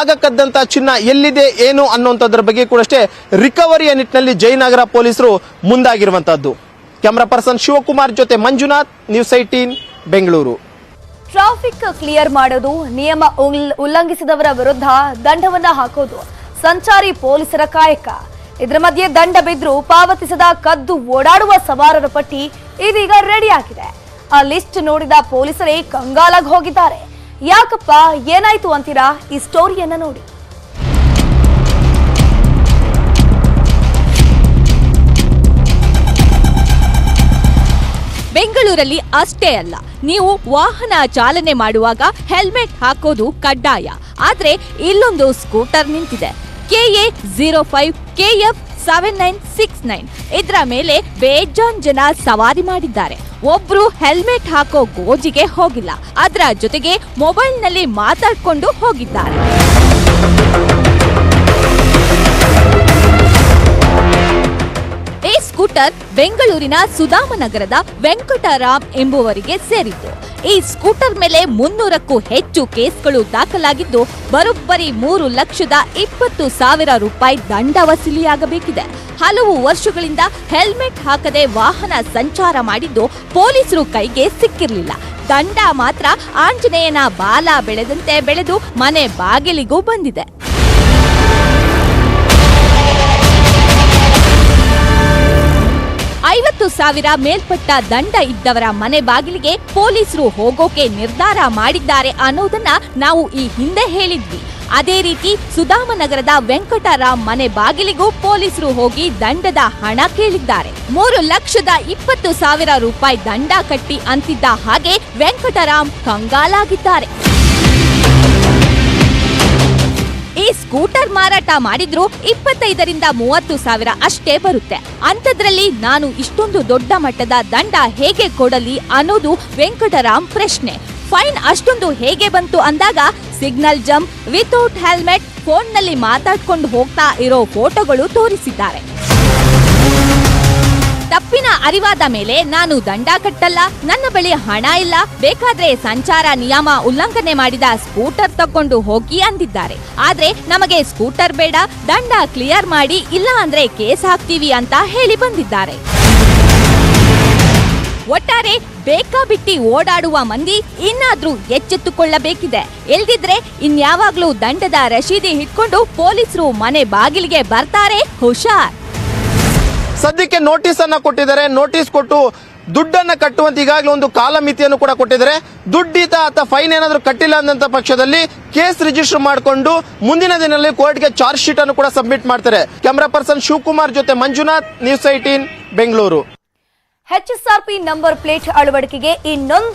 ಆಗಕ್ಕದ್ದಂತ ಚಿನ್ನ ಎಲ್ಲಿದೆ, ಏನು ಅನ್ನುವಂಥದ್ರ ಬಗ್ಗೆ ಕೂಡ ಅಷ್ಟೇ ರಿಕವರಿಯ ನಿಟ್ಟಿನಲ್ಲಿ ಜಯನಗರ ಪೊಲೀಸರು ಮುಂದಾಗಿರುವಂತಹದ್ದು. ಕ್ಯಾಮರಾ ಪರ್ಸನ್ ಶಿವಕುಮಾರ್ ಜೊತೆ Manjunath, news eighteen Bengaluru. Traffic clear ಮಾಡೋದು, ನಿಯಮ ಉಲ್ಲಂಘಿಸಿದವರ ವಿರುದ್ಧ ದಂಡವನ್ನ ಹಾಕೋದು, ಸಂಚಾರಿ ಪೊಲೀಸರ ಕಾಯಕ. ಇದರ ಮಧ್ಯೆ ದಂಡ ಬಿದ್ರು ಪಾವತಿಸದ ಕದ್ದು ಓಡಾಡುವ ಸವಾರರ ಪಟ್ಟಿ ಇದೀಗ ರೆಡಿಯಾಗಿದೆ. ಆ ಲಿಸ್ಟ್ ನೋಡಿದ ಪೊಲೀಸರೇ ಕಂಗಾಲಾಗಿ ಹೋಗಿದ್ದಾರೆ. ಯಾಕಪ್ಪ ಏನಾಯ್ತು ಅಂತೀರಾ? ಈ ಸ್ಟೋರಿಯನ್ನ ನೋಡಿ. ಬೆಂಗಳೂರಲ್ಲಿ ಅಷ್ಟೇ ಅಲ್ಲ, ನೀವು ವಾಹನ ಚಾಲನೆ ಮಾಡುವಾಗ ಹೆಲ್ಮೆಟ್ ಹಾಕೋದು ಕಡ್ಡಾಯ. ಆದ್ರೆ ಇಲ್ಲೊಂದು ಸ್ಕೂಟರ್ ನಿಂತಿದೆ. KA zero five KF seven nine six nine. ಇದರ ಮೇಲೆ ಬೇಜಾನ್ ಜನ ಸವಾರಿ ಮಾಡಿದ್ದಾರೆ. ಒಬ್ರು ಹೆಲ್ಮೆಟ್ ಹಾಕೋ ಗೋಜಿಗೆ ಹೋಗಿಲ್ಲ. ಅದರ ಜೊತೆಗೆ ಮೊಬೈಲ್ನಲ್ಲಿ ಮಾತಾಡ್ಕೊಂಡು ಹೋಗಿದ್ದಾರೆ. ಸ್ಕೂಟರ್ ಬೆಂಗಳೂರಿನ ಸುಧಾಮನಗರದ ವೆಂಕಟರಾಮ್ ಎಂಬುವರಿಗೆ ಸೇರಿದ್ದು ಈ ಸ್ಕೂಟರ್ ಮೇಲೆ ಮುನ್ನೂರಕ್ಕೂ ಹೆಚ್ಚು ಕೇಸ್ಗಳು ದಾಖಲಾಗಿದ್ದು, ಬರೋಬ್ಬರಿ ಮೂರು ಲಕ್ಷದ ಇಪ್ಪತ್ತು ಸಾವಿರ ರೂಪಾಯಿ ದಂಡ ವಸೂಲಿಯಾಗಬೇಕಿದೆ. ಹಲವು ವರ್ಷಗಳಿಂದ ಹೆಲ್ಮೆಟ್ ಹಾಕದೆ ವಾಹನ ಸಂಚಾರ ಮಾಡಿದ್ದು ಪೊಲೀಸರು ಕೈಗೆ ಸಿಕ್ಕಿರಲಿಲ್ಲ. ದಂಡ ಮಾತ್ರ ಆಂಜನೇಯನ ಬಾಲ ಬೆಳೆದಂತೆ ಬೆಳೆದು ಮನೆ ಬಾಗಿಲಿಗೂ ಬಂದಿದೆ. ಸಾವಿರ ಮೇಲ್ಪಟ್ಟ ದಂಡ ಇದ್ದವರ ಮನೆ ಬಾಗಿಲಿಗೆ ಪೊಲೀಸರು ಹೋಗೋಕೆ ನಿರ್ಧಾರ ಮಾಡಿದ್ದಾರೆ ಅನ್ನೋದನ್ನ ನಾವು ಈ ಹಿಂದೆ ಹೇಳಿದ್ವಿ. ಅದೇ ರೀತಿ ಸುಧಾಮನಗರದ ವೆಂಕಟರಾಮ್ ಮನೆ ಬಾಗಿಲಿಗೂ ಪೊಲೀಸರು ಹೋಗಿ ದಂಡದ ಹಣ ಕೇಳಿದ್ದಾರೆ. ಮೂರು ಲಕ್ಷದ ಇಪ್ಪತ್ತು ಸಾವಿರ ರೂಪಾಯಿ ದಂಡ ಕಟ್ಟಿ ಅಂತಿದ್ದ ಹಾಗೆ ವೆಂಕಟರಾಮ್ ಕಂಗಾಲಾಗಿದ್ದಾರೆ. ಈ ಸ್ಕೂಟರ್ ಮಾರಾಟ ಮಾಡಿದ್ರು ಇಪ್ಪತ್ತೈದರಿಂದ ಮೂವತ್ತು ಸಾವಿರ ಅಷ್ಟೇ ಬರುತ್ತೆ. ಅಂಥದ್ರಲ್ಲಿ ನಾನು ಇಷ್ಟೊಂದು ದೊಡ್ಡ ಮಟ್ಟದ ದಂಡ ಹೇಗೆ ಕೊಡಲಿ ಅನ್ನೋದು ವೆಂಕಟರಾಮ್ ಪ್ರಶ್ನೆ. ಫೈನ್ ಅಷ್ಟೊಂದು ಹೇಗೆ ಬಂತು ಅಂದಾಗ ಸಿಗ್ನಲ್ ಜಂಪ್, ವಿತೌಟ್ ಹೆಲ್ಮೆಟ್, ಫೋನ್ನಲ್ಲಿ ಮಾತಾಡ್ಕೊಂಡು ಹೋಗ್ತಾ ಇರೋ ಫೋಟೋಗಳು ತೋರಿಸಿದ್ದಾರೆ. ತಪ್ಪಿನ ಅರಿವಾದ ಮೇಲೆ ನಾನು ದಂಡ ಕಟ್ಟಲ್ಲ, ನನ್ನ ಬಳಿ ಹಣ ಇಲ್ಲ, ಬೇಕಾದ್ರೆ ಸಂಚಾರ ನಿಯಮ ಉಲ್ಲಂಘನೆ ಮಾಡಿದ ಸ್ಕೂಟರ್ ತಕೊಂಡು ಹೋಗಿ ಅಂದಿದ್ದಾರೆ. ಆದ್ರೆ ನಮಗೆ ಸ್ಕೂಟರ್ ಬೇಡ, ದಂಡ ಕ್ಲಿಯರ್ ಮಾಡಿ, ಇಲ್ಲ ಅಂದ್ರೆ ಕೇಸ್ ಹಾಕ್ತೀವಿ ಅಂತ ಹೇಳಿ ಬಂದಿದ್ದಾರೆ. ಒಟ್ಟಾರೆ ಬೇಕಾಬಿಟ್ಟಿ ಓಡಾಡುವ ಮಂದಿ ಇನ್ನಾದ್ರೂ ಎಚ್ಚೆತ್ತುಕೊಳ್ಳಬೇಕಿದೆ. ಎಲ್ದಿದ್ರೆ ಇನ್ಯಾವಾಗ್ಲೂ ದಂಡದ ರಶೀದಿ ಹಿಡ್ಕೊಂಡು ಪೊಲೀಸರು ಮನೆ ಬಾಗಿಲಿಗೆ ಬರ್ತಾರೆ, ಹುಷಾರ್. ಸದ್ಯಕ್ಕೆ ನೋಟಿಸ್ ಅನ್ನ ಕೊಟ್ಟಿದ್ದಾರೆ. ನೋಟಿಸ್ ಕೊಟ್ಟು ದುಡ್ಡನ್ನ ಕಟ್ಟುವಂತ ಈಗಾಗಲೇ ಒಂದು ಕಾಲಮಿತಿಯನ್ನು ಕೂಡ ಕೊಟ್ಟಿದ್ದಾರೆ. ದುಡ್ಡಿತ ಅಥವಾ ಫೈನ್ ಏನಾದರೂ ಕಟ್ಟಿಲ್ಲ ಅಂದಂತ ಪಕ್ಷದಲ್ಲಿ ಕೇಸ್ ರಿಜಿಸ್ಟರ್ ಮಾಡಿಕೊಂಡು ಮುಂದಿನ ದಿನದಲ್ಲಿ ಕೋರ್ಟ್ಗೆ ಚಾರ್ಜ್ ಶೀಟ್ ಅನ್ನು ಕೂಡ ಸಬ್ಮಿಟ್ ಮಾಡ್ತಾರೆ. ಕ್ಯಾಮರಾ ಪರ್ಸನ್ ಶಿವಕುಮಾರ್ ಜೊತೆ Manjunath news eighteen Bengaluru HSRP number plate ಅಳವಡಿಕೆಗೆ ಇನ್ನೊಂದು